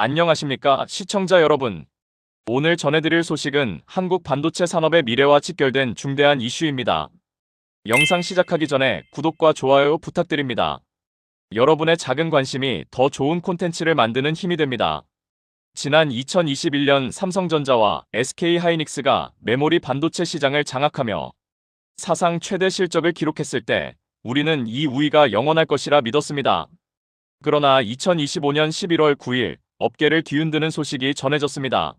안녕하십니까 시청자 여러분. 오늘 전해드릴 소식은 한국 반도체 산업의 미래와 직결된 중대한 이슈입니다. 영상 시작하기 전에 구독과 좋아요 부탁드립니다. 여러분의 작은 관심이 더 좋은 콘텐츠를 만드는 힘이 됩니다. 지난 2021년 삼성전자와 SK하이닉스가 메모리 반도체 시장을 장악하며 사상 최대 실적을 기록했을 때 우리는 이 우위가 영원할 것이라 믿었습니다. 그러나 2025년 11월 9일 업계를 뒤흔드는 소식이 전해졌습니다.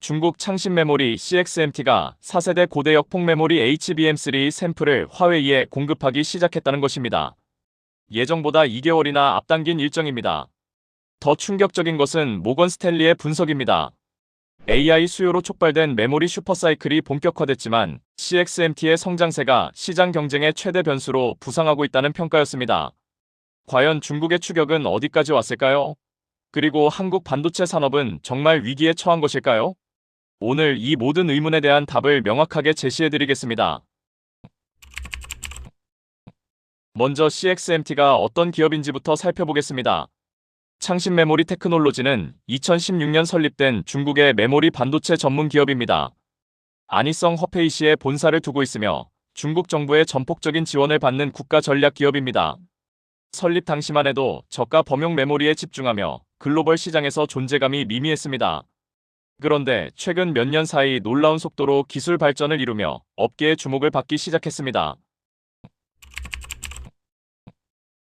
중국 창신 메모리 CXMT가 4세대 고대 역 폭 메모리 HBM3 샘플을 화웨이에 공급하기 시작했다는 것입니다. 예정보다 2개월이나 앞당긴 일정입니다. 더 충격적인 것은 모건 스탠리의 분석입니다. AI 수요로 촉발된 메모리 슈퍼사이클이 본격화됐지만 CXMT의 성장세가 시장 경쟁의 최대 변수로 부상하고 있다는 평가였습니다. 과연 중국의 추격은 어디까지 왔을까요? 그리고 한국 반도체 산업은 정말 위기에 처한 것일까요? 오늘 이 모든 의문에 대한 답을 명확하게 제시해드리겠습니다. 먼저 CXMT가 어떤 기업인지부터 살펴보겠습니다. 창신 메모리 테크놀로지는 2016년 설립된 중국의 메모리 반도체 전문 기업입니다. 안희성 허페이시에 본사를 두고 있으며 중국 정부의 전폭적인 지원을 받는 국가 전략 기업입니다. 설립 당시만 해도 저가 범용 메모리에 집중하며 글로벌 시장에서 존재감이 미미했습니다. 그런데 최근 몇 년 사이 놀라운 속도로 기술 발전을 이루며 업계의 주목을 받기 시작했습니다.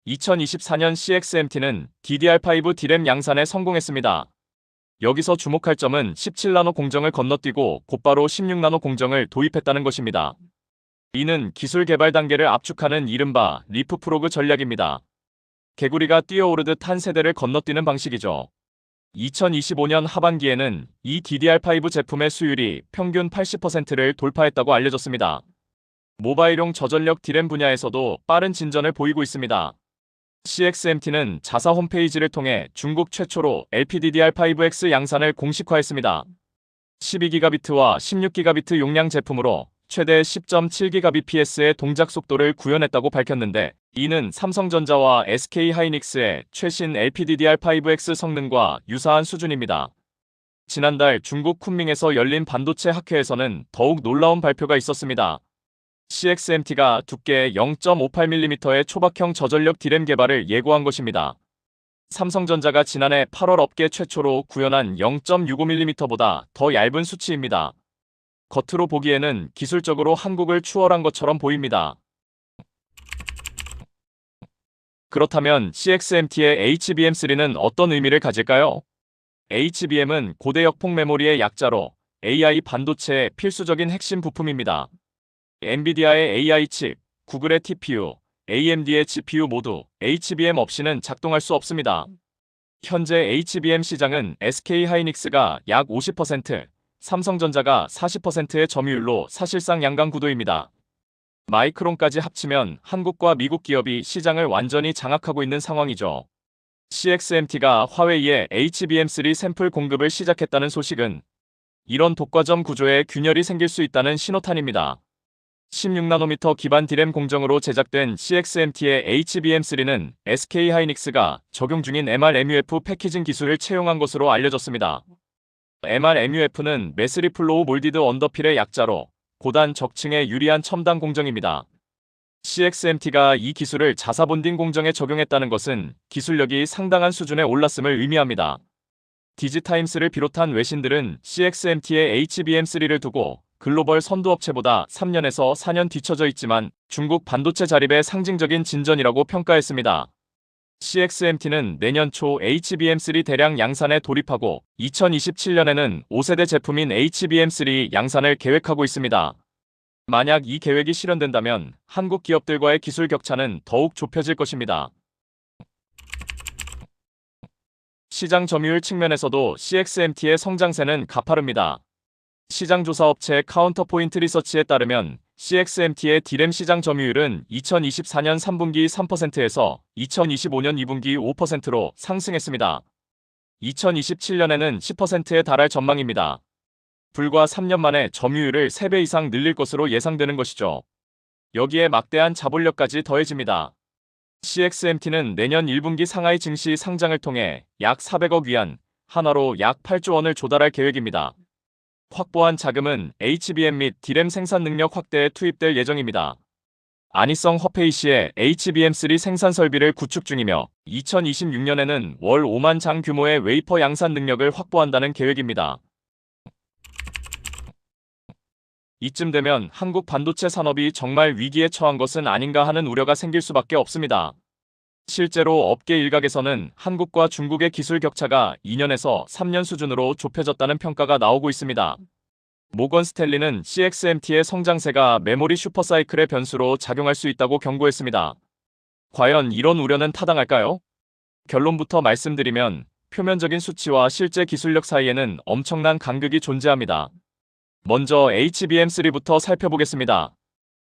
2024년 CXMT는 DDR5 디램 양산에 성공했습니다. 여기서 주목할 점은 17나노 공정을 건너뛰고 곧바로 16나노 공정을 도입했다는 것입니다. 이는 기술 개발 단계를 압축하는 이른바 리프 프로그 전략입니다. 개구리가 뛰어오르듯 한 세대를 건너뛰는 방식이죠. 2025년 하반기에는 이 DDR5 제품의 수율이 평균 80%를 돌파했다고 알려졌습니다. 모바일용 저전력 디램 분야에서도 빠른 진전을 보이고 있습니다. CXMT는 자사 홈페이지를 통해 중국 최초로 LPDDR5X 양산을 공식화했습니다. 12기가비트와 16기가비트 용량 제품으로 최대 10.7GBps의 동작 속도를 구현했다고 밝혔는데 이는 삼성전자와 SK하이닉스의 최신 LPDDR5X 성능과 유사한 수준입니다. 지난달 중국 쿤밍에서 열린 반도체 학회에서는 더욱 놀라운 발표가 있었습니다. CXMT가 두께 0.58mm의 초박형 저전력 디램 개발을 예고한 것입니다. 삼성전자가 지난해 8월 업계 최초로 구현한 0.65mm보다 더 얇은 수치입니다. 겉으로 보기에는 기술적으로 한국을 추월한 것처럼 보입니다. 그렇다면 CXMT의 HBM3는 어떤 의미를 가질까요? HBM은 고대 역 폭 메모리의 약자로 AI 반도체의 필수적인 핵심 부품입니다. 엔비디아의 AI 칩, 구글의 TPU, AMD의 GPU 모두 HBM 없이는 작동할 수 없습니다. 현재 HBM 시장은 SK하이닉스가 약 50%, 삼성전자가 40%의 점유율로 사실상 양강 구도입니다. 마이크론까지 합치면 한국과 미국 기업이 시장을 완전히 장악하고 있는 상황이죠. CXMT가 화웨이에 HBM3 샘플 공급을 시작했다는 소식은 이런 독과점 구조에 균열이 생길 수 있다는 신호탄입니다. 16나노미터 기반 디램 공정으로 제작된 CXMT의 HBM3는 SK하이닉스가 적용 중인 MRMUF 패키징 기술을 채용한 것으로 알려졌습니다. MRMUF는 메스리플로우 몰디드 언더필의 약자로 고단 적층에 유리한 첨단 공정입니다. CXMT가 이 기술을 자사 본딩 공정에 적용했다는 것은 기술력이 상당한 수준에 올랐음을 의미합니다. 디지타임스를 비롯한 외신들은 CXMT의 HBM3를 두고 글로벌 선두업체보다 3년에서 4년 뒤처져 있지만 중국 반도체 자립의 상징적인 진전이라고 평가했습니다. CXMT는 내년 초 HBM3 대량 양산에 돌입하고 2027년에는 5세대 제품인 HBM3 양산을 계획하고 있습니다. 만약 이 계획이 실현된다면 한국 기업들과의 기술 격차는 더욱 좁혀질 것입니다. 시장 점유율 측면에서도 CXMT의 성장세는 가파릅니다. 시장조사업체 카운터포인트 리서치에 따르면 CXMT의 디램 시장 점유율은 2024년 3분기 3%에서 2025년 2분기 5%로 상승했습니다. 2027년에는 10%에 달할 전망입니다. 불과 3년 만에 점유율을 3배 이상 늘릴 것으로 예상되는 것이죠. 여기에 막대한 자본력까지 더해집니다. CXMT는 내년 1분기 상하이 증시 상장을 통해 약 400억 위안, 한화로 약 8조 원을 조달할 계획입니다. 확보한 자금은 HBM 및 디램 생산 능력 확대에 투입될 예정입니다. 안희성 허페이시의 HBM3 생산 설비를 구축 중이며 2026년에는 월 5만 장 규모의 웨이퍼 양산 능력을 확보한다는 계획입니다. 이쯤 되면 한국 반도체 산업이 정말 위기에 처한 것은 아닌가 하는 우려가 생길 수밖에 없습니다. 실제로 업계 일각에서는 한국과 중국의 기술 격차가 2년에서 3년 수준으로 좁혀졌다는 평가가 나오고 있습니다. 모건 스탠리는 CXMT의 성장세가 메모리 슈퍼사이클의 변수로 작용할 수 있다고 경고했습니다. 과연 이런 우려는 타당할까요? 결론부터 말씀드리면 표면적인 수치와 실제 기술력 사이에는 엄청난 간극이 존재합니다. 먼저 HBM3부터 살펴보겠습니다.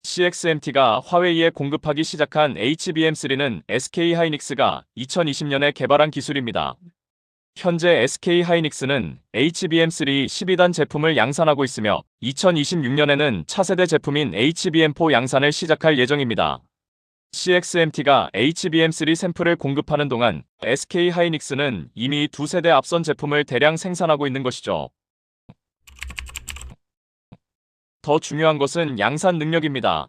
CXMT가 화웨이에 공급하기 시작한 HBM3는 SK 하이닉스가 2020년에 개발한 기술입니다. 현재 SK 하이닉스는 HBM3 12단 제품을 양산하고 있으며 2026년에는 차세대 제품인 HBM4 양산을 시작할 예정입니다. CXMT가 HBM3 샘플을 공급하는 동안 SK 하이닉스는 이미 두 세대 앞선 제품을 대량 생산하고 있는 것이죠. 더 중요한 것은 양산 능력입니다.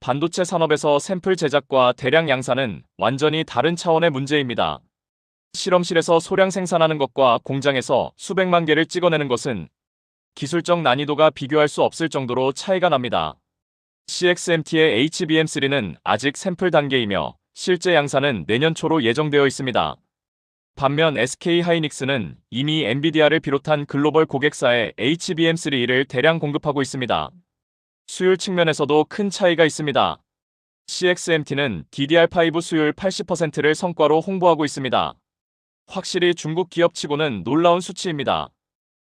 반도체 산업에서 샘플 제작과 대량 양산은 완전히 다른 차원의 문제입니다. 실험실에서 소량 생산하는 것과 공장에서 수백만 개를 찍어내는 것은 기술적 난이도가 비교할 수 없을 정도로 차이가 납니다. CXMT의 HBM3는 아직 샘플 단계이며 실제 양산은 내년 초로 예정되어 있습니다. 반면 SK 하이닉스는 이미 엔비디아를 비롯한 글로벌 고객사에 HBM3를 대량 공급하고 있습니다. 수율 측면에서도 큰 차이가 있습니다. CXMT는 DDR5 수율 80%를 성과로 홍보하고 있습니다. 확실히 중국 기업치고는 놀라운 수치입니다.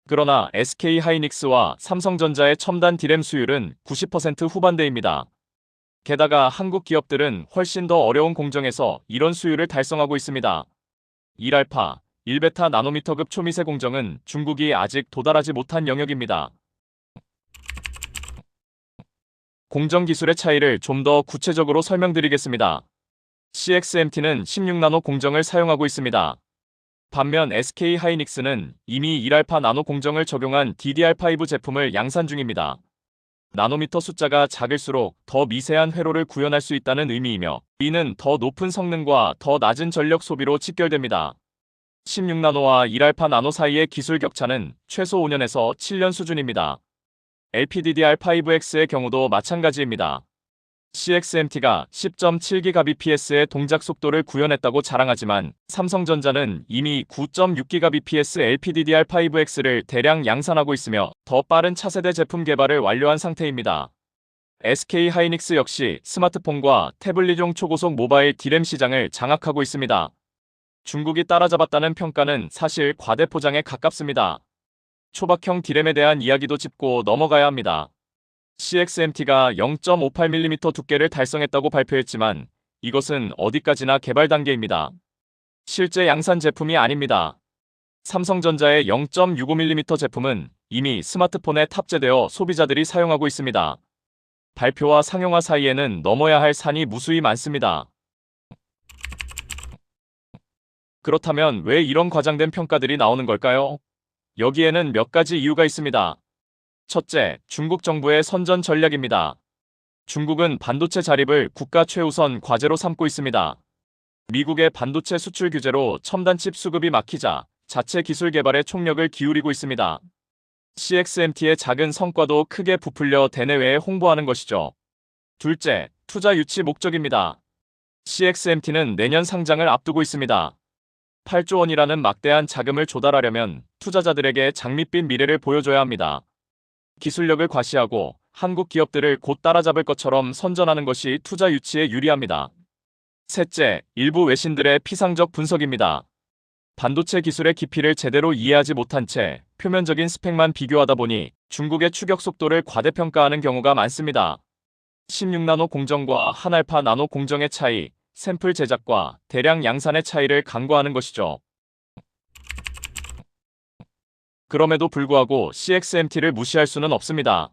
그러나 SK 하이닉스와 삼성전자의 첨단 디램 수율은 90% 후반대입니다. 게다가 한국 기업들은 훨씬 더 어려운 공정에서 이런 수율을 달성하고 있습니다. 1알파, 1베타 나노미터급 초미세 공정은 중국이 아직 도달하지 못한 영역입니다. 공정 기술의 차이를 좀 더 구체적으로 설명드리겠습니다. CXMT는 16나노 공정을 사용하고 있습니다. 반면 SK 하이닉스는 이미 1알파 나노 공정을 적용한 DDR5 제품을 양산 중입니다. 나노미터 숫자가 작을수록 더 미세한 회로를 구현할 수 있다는 의미이며 이는 더 높은 성능과 더 낮은 전력 소비로 직결됩니다. 16나노와 1알파 나노 사이의 기술 격차는 최소 5년에서 7년 수준입니다. LPDDR5X의 경우도 마찬가지입니다. CXMT가 10.7GBps의 동작 속도를 구현했다고 자랑하지만 삼성전자는 이미 9.6GBps LPDDR5X를 대량 양산하고 있으며 더 빠른 차세대 제품 개발을 완료한 상태입니다. SK 하이닉스 역시 스마트폰과 태블릿용 초고속 모바일 디램 시장을 장악하고 있습니다. 중국이 따라잡았다는 평가는 사실 과대 포장에 가깝습니다. 초박형 디램에 대한 이야기도 짚고 넘어가야 합니다. CXMT가 0.58mm 두께를 달성했다고 발표했지만 이것은 어디까지나 개발 단계입니다. 실제 양산 제품이 아닙니다. 삼성전자의 0.65mm 제품은 이미 스마트폰에 탑재되어 소비자들이 사용하고 있습니다. 발표와 상용화 사이에는 넘어야 할 산이 무수히 많습니다. 그렇다면 왜 이런 과장된 평가들이 나오는 걸까요? 여기에는 몇 가지 이유가 있습니다. 첫째, 중국 정부의 선전 전략입니다. 중국은 반도체 자립을 국가 최우선 과제로 삼고 있습니다. 미국의 반도체 수출 규제로 첨단 칩 수급이 막히자 자체 기술 개발에 총력을 기울이고 있습니다. CXMT의 작은 성과도 크게 부풀려 대내외에 홍보하는 것이죠. 둘째, 투자 유치 목적입니다. CXMT는 내년 상장을 앞두고 있습니다. 8조 원이라는 막대한 자금을 조달하려면 투자자들에게 장밋빛 미래를 보여줘야 합니다. 기술력을 과시하고 한국 기업들을 곧 따라잡을 것처럼 선전하는 것이 투자 유치에 유리합니다. 셋째, 일부 외신들의 피상적 분석입니다. 반도체 기술의 깊이를 제대로 이해하지 못한 채 표면적인 스펙만 비교하다 보니 중국의 추격 속도를 과대평가하는 경우가 많습니다. 16나노 공정과 한알파 나노 공정의 차이, 샘플 제작과 대량 양산의 차이를 간과하는 것이죠. 그럼에도 불구하고 CXMT를 무시할 수는 없습니다.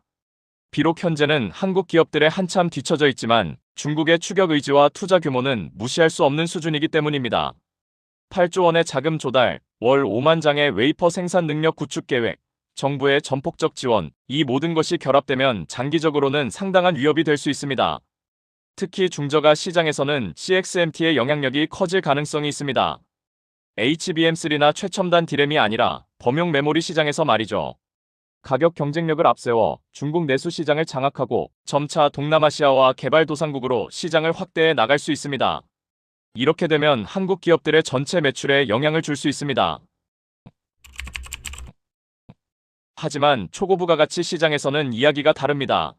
비록 현재는 한국 기업들의 한참 뒤처져 있지만 중국의 추격 의지와 투자 규모는 무시할 수 없는 수준이기 때문입니다. 8조 원의 자금 조달, 월 5만 장의 웨이퍼 생산 능력 구축 계획, 정부의 전폭적 지원, 이 모든 것이 결합되면 장기적으로는 상당한 위협이 될 수 있습니다. 특히 중저가 시장에서는 CXMT의 영향력이 커질 가능성이 있습니다. HBM3나 최첨단 디램이 아니라 범용 메모리 시장에서 말이죠. 가격 경쟁력을 앞세워 중국 내수 시장을 장악하고 점차 동남아시아와 개발도상국으로 시장을 확대해 나갈 수 있습니다. 이렇게 되면 한국 기업들의 전체 매출에 영향을 줄 수 있습니다. 하지만 초고부가 가치 시장에서는 이야기가 다릅니다.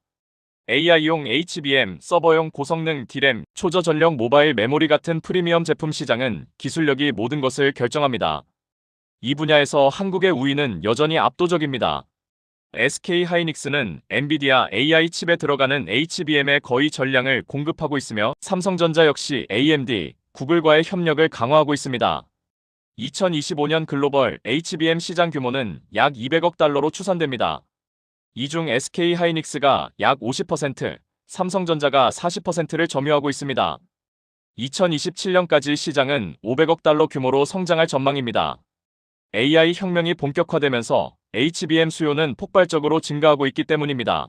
AI용 HBM, 서버용 고성능 D램, 초저전력 모바일 메모리 같은 프리미엄 제품 시장은 기술력이 모든 것을 결정합니다. 이 분야에서 한국의 우위는 여전히 압도적입니다. SK 하이닉스는 엔비디아 AI 칩에 들어가는 HBM의 거의 전량을 공급하고 있으며 삼성전자 역시 AMD, 구글과의 협력을 강화하고 있습니다. 2025년 글로벌 HBM 시장 규모는 약 200억 달러로 추산됩니다. 이 중 SK 하이닉스가 약 50%, 삼성전자가 40%를 점유하고 있습니다. 2027년까지 시장은 500억 달러 규모로 성장할 전망입니다. AI 혁명이 본격화되면서 HBM 수요는 폭발적으로 증가하고 있기 때문입니다.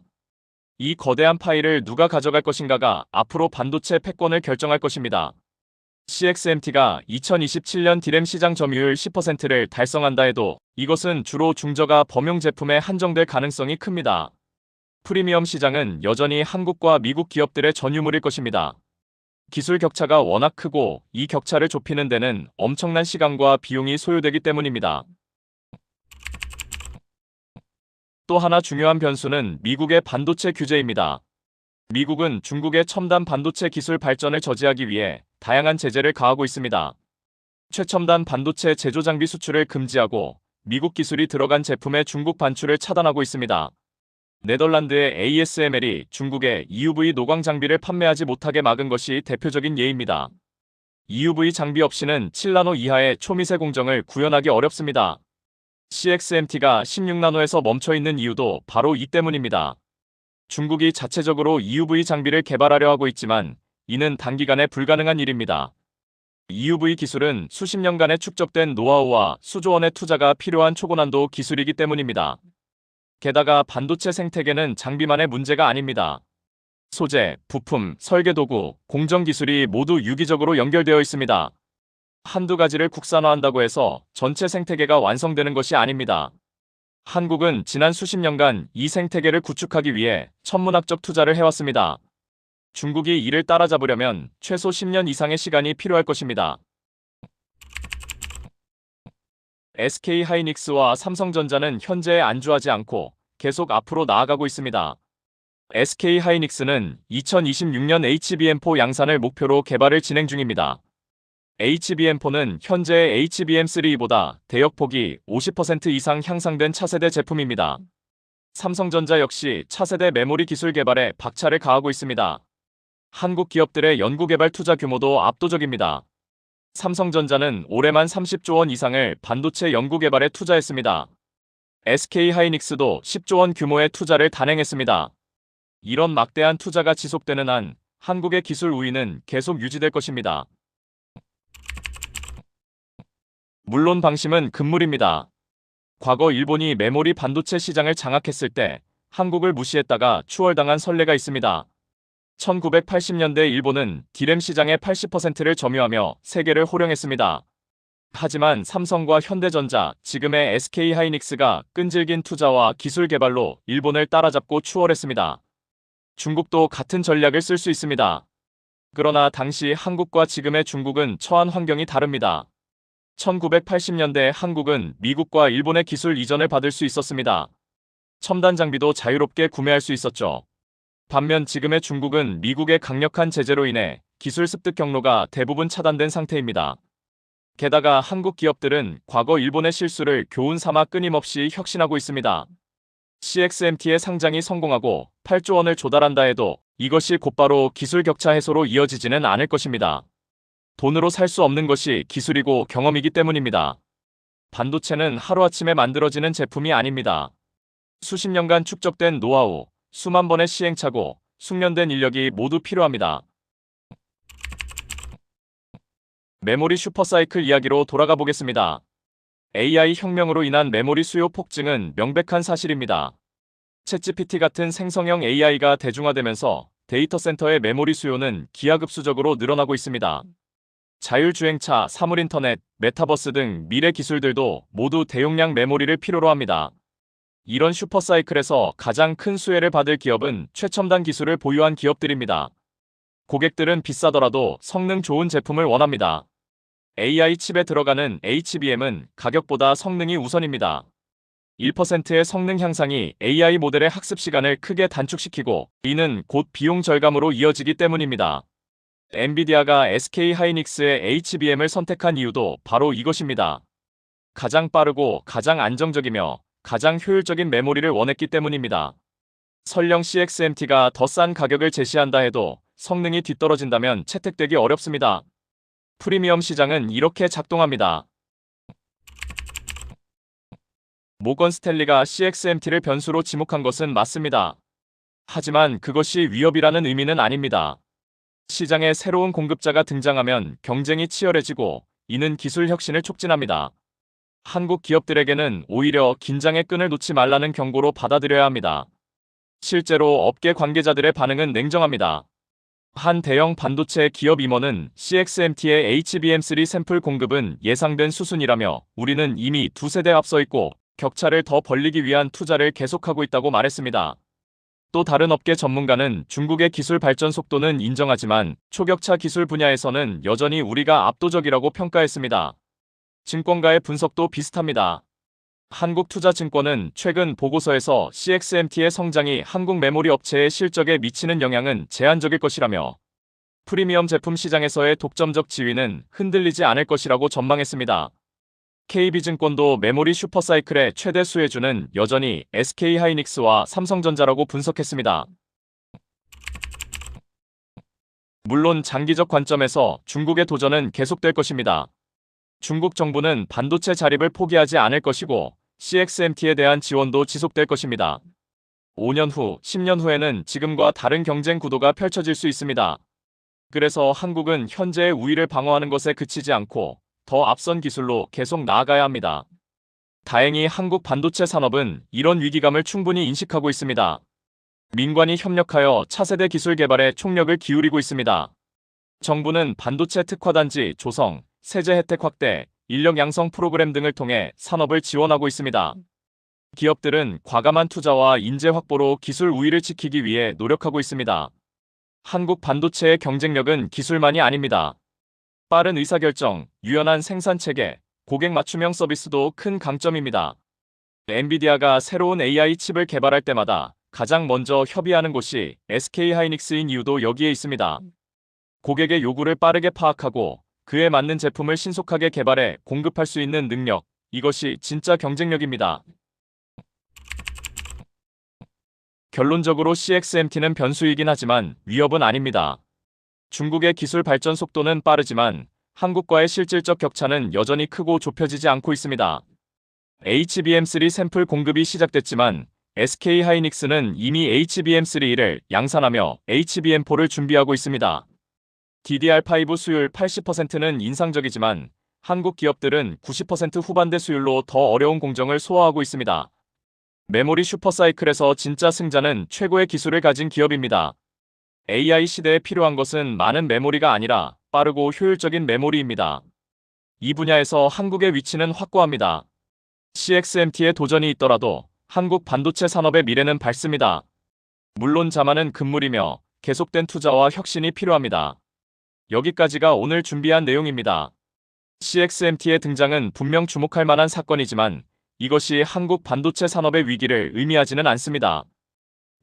이 거대한 파일을 누가 가져갈 것인가가 앞으로 반도체 패권을 결정할 것입니다. CXMT가 2027년 디램 시장 점유율 10%를 달성한다 해도 이것은 주로 중저가 범용 제품에 한정될 가능성이 큽니다. 프리미엄 시장은 여전히 한국과 미국 기업들의 전유물일 것입니다. 기술 격차가 워낙 크고 이 격차를 좁히는 데는 엄청난 시간과 비용이 소요되기 때문입니다. 또 하나 중요한 변수는 미국의 반도체 규제입니다. 미국은 중국의 첨단 반도체 기술 발전을 저지하기 위해 다양한 제재를 가하고 있습니다. 최첨단 반도체 제조 장비 수출을 금지하고 미국 기술이 들어간 제품의 중국 반출을 차단하고 있습니다. 네덜란드의 ASML이 중국에 EUV 노광 장비를 판매하지 못하게 막은 것이 대표적인 예입니다. EUV 장비 없이는 7나노 이하의 초미세 공정을 구현하기 어렵습니다. CXMT가 16나노에서 멈춰 있는 이유도 바로 이 때문입니다. 중국이 자체적으로 EUV 장비를 개발하려 하고 있지만 이는 단기간에 불가능한 일입니다. EUV 기술은 수십 년간의 축적된 노하우와 수조원의 투자가 필요한 초고난도 기술이기 때문입니다. 게다가 반도체 생태계는 장비만의 문제가 아닙니다. 소재, 부품, 설계도구, 공정기술이 모두 유기적으로 연결되어 있습니다. 한두 가지를 국산화한다고 해서 전체 생태계가 완성되는 것이 아닙니다. 한국은 지난 수십 년간 이 생태계를 구축하기 위해 천문학적 투자를 해왔습니다. 중국이 이를 따라잡으려면 최소 10년 이상의 시간이 필요할 것입니다. SK 하이닉스와 삼성전자는 현재에 안주하지 않고 계속 앞으로 나아가고 있습니다. SK 하이닉스는 2026년 HBM4 양산을 목표로 개발을 진행 중입니다. HBM4는 현재의 HBM3보다 대역폭이 50% 이상 향상된 차세대 제품입니다. 삼성전자 역시 차세대 메모리 기술 개발에 박차를 가하고 있습니다. 한국 기업들의 연구개발 투자 규모도 압도적입니다. 삼성전자는 올해만 30조 원 이상을 반도체 연구개발에 투자했습니다. SK 하이닉스도 10조 원 규모의 투자를 단행했습니다. 이런 막대한 투자가 지속되는 한 한국의 기술 우위는 계속 유지될 것입니다. 물론 방심은 금물입니다. 과거 일본이 메모리 반도체 시장을 장악했을 때 한국을 무시했다가 추월당한 선례가 있습니다. 1980년대 일본은 디램 시장의 80%를 점유하며 세계를 호령했습니다. 하지만 삼성과 현대전자, 지금의 SK 하이닉스가 끈질긴 투자와 기술 개발로 일본을 따라잡고 추월했습니다. 중국도 같은 전략을 쓸 수 있습니다. 그러나 당시 한국과 지금의 중국은 처한 환경이 다릅니다. 1980년대 한국은 미국과 일본의 기술 이전을 받을 수 있었습니다. 첨단 장비도 자유롭게 구매할 수 있었죠. 반면 지금의 중국은 미국의 강력한 제재로 인해 기술 습득 경로가 대부분 차단된 상태입니다. 게다가 한국 기업들은 과거 일본의 실수를 교훈 삼아 끊임없이 혁신하고 있습니다. CXMT의 상장이 성공하고 8조 원을 조달한다 해도 이것이 곧바로 기술 격차 해소로 이어지지는 않을 것입니다. 돈으로 살 수 없는 것이 기술이고 경험이기 때문입니다. 반도체는 하루아침에 만들어지는 제품이 아닙니다. 수십 년간 축적된 노하우, 수만 번의 시행착오, 숙련된 인력이 모두 필요합니다. 메모리 슈퍼사이클 이야기로 돌아가 보겠습니다. AI 혁명으로 인한 메모리 수요 폭증은 명백한 사실입니다. 챗GPT 같은 생성형 AI가 대중화되면서 데이터 센터의 메모리 수요는 기하급수적으로 늘어나고 있습니다. 자율주행차, 사물인터넷, 메타버스 등 미래 기술들도 모두 대용량 메모리를 필요로 합니다. 이런 슈퍼사이클에서 가장 큰 수혜를 받을 기업은 최첨단 기술을 보유한 기업들입니다. 고객들은 비싸더라도 성능 좋은 제품을 원합니다. AI 칩에 들어가는 HBM은 가격보다 성능이 우선입니다. 1%의 성능 향상이 AI 모델의 학습 시간을 크게 단축시키고 이는 곧 비용 절감으로 이어지기 때문입니다. 엔비디아가 SK 하이닉스의 HBM을 선택한 이유도 바로 이것입니다. 가장 빠르고 가장 안정적이며 가장 효율적인 메모리를 원했기 때문입니다. 설령 CXMT가 더 싼 가격을 제시한다 해도 성능이 뒤떨어진다면 채택되기 어렵습니다. 프리미엄 시장은 이렇게 작동합니다. 모건 스탠리가 CXMT를 변수로 지목한 것은 맞습니다. 하지만 그것이 위협이라는 의미는 아닙니다. 시장에 새로운 공급자가 등장하면 경쟁이 치열해지고 이는 기술 혁신을 촉진합니다. 한국 기업들에게는 오히려 긴장의 끈을 놓지 말라는 경고로 받아들여야 합니다. 실제로 업계 관계자들의 반응은 냉정합니다. 한 대형 반도체 기업 임원은 CXMT의 HBM3 샘플 공급은 예상된 수순이라며 우리는 이미 두 세 대 앞서 있고 격차를 더 벌리기 위한 투자를 계속하고 있다고 말했습니다. 또 다른 업계 전문가는 중국의 기술 발전 속도는 인정하지만 초격차 기술 분야에서는 여전히 우리가 압도적이라고 평가했습니다. 증권가의 분석도 비슷합니다. 한국투자증권은 최근 보고서에서 CXMT의 성장이 한국 메모리 업체의 실적에 미치는 영향은 제한적일 것이라며 프리미엄 제품 시장에서의 독점적 지위는 흔들리지 않을 것이라고 전망했습니다. KB증권도 메모리 슈퍼사이클의 최대 수혜주는 여전히 SK하이닉스와 삼성전자라고 분석했습니다. 물론 장기적 관점에서 중국의 도전은 계속될 것입니다. 중국 정부는 반도체 자립을 포기하지 않을 것이고 CXMT에 대한 지원도 지속될 것입니다. 5년 후, 10년 후에는 지금과 다른 경쟁 구도가 펼쳐질 수 있습니다. 그래서 한국은 현재의 우위를 방어하는 것에 그치지 않고 더 앞선 기술로 계속 나아가야 합니다. 다행히 한국 반도체 산업은 이런 위기감을 충분히 인식하고 있습니다. 민관이 협력하여 차세대 기술 개발에 총력을 기울이고 있습니다. 정부는 반도체 특화단지 조성, 세제 혜택 확대, 인력 양성 프로그램 등을 통해 산업을 지원하고 있습니다. 기업들은 과감한 투자와 인재 확보로 기술 우위를 지키기 위해 노력하고 있습니다. 한국 반도체의 경쟁력은 기술만이 아닙니다. 빠른 의사결정, 유연한 생산 체계, 고객 맞춤형 서비스도 큰 강점입니다. 엔비디아가 새로운 AI 칩을 개발할 때마다 가장 먼저 협의하는 곳이 SK 하이닉스인 이유도 여기에 있습니다. 고객의 요구를 빠르게 파악하고 그에 맞는 제품을 신속하게 개발해 공급할 수 있는 능력, 이것이 진짜 경쟁력입니다. 결론적으로 CXMT는 변수이긴 하지만 위협은 아닙니다. 중국의 기술 발전 속도는 빠르지만 한국과의 실질적 격차는 여전히 크고 좁혀지지 않고 있습니다. HBM3 샘플 공급이 시작됐지만 SK 하이닉스는 이미 HBM3를 양산하며 HBM4를 준비하고 있습니다. DDR5 수율 80%는 인상적이지만 한국 기업들은 90% 후반대 수율로 더 어려운 공정을 소화하고 있습니다. 메모리 슈퍼사이클에서 진짜 승자는 최고의 기술을 가진 기업입니다. AI 시대에 필요한 것은 많은 메모리가 아니라 빠르고 효율적인 메모리입니다. 이 분야에서 한국의 위치는 확고합니다. CXMT에 도전이 있더라도 한국 반도체 산업의 미래는 밝습니다. 물론 자만은 금물이며 계속된 투자와 혁신이 필요합니다. 여기까지가 오늘 준비한 내용입니다. CXMT의 등장은 분명 주목할 만한 사건이지만 이것이 한국 반도체 산업의 위기를 의미하지는 않습니다.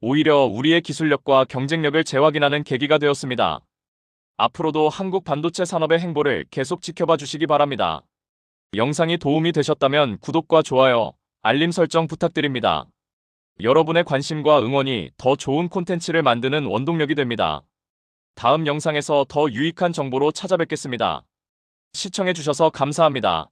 오히려 우리의 기술력과 경쟁력을 재확인하는 계기가 되었습니다. 앞으로도 한국 반도체 산업의 행보를 계속 지켜봐 주시기 바랍니다. 영상이 도움이 되셨다면 구독과 좋아요, 알림 설정 부탁드립니다. 여러분의 관심과 응원이 더 좋은 콘텐츠를 만드는 원동력이 됩니다. 다음 영상에서 더 유익한 정보로 찾아뵙겠습니다. 시청해주셔서 감사합니다.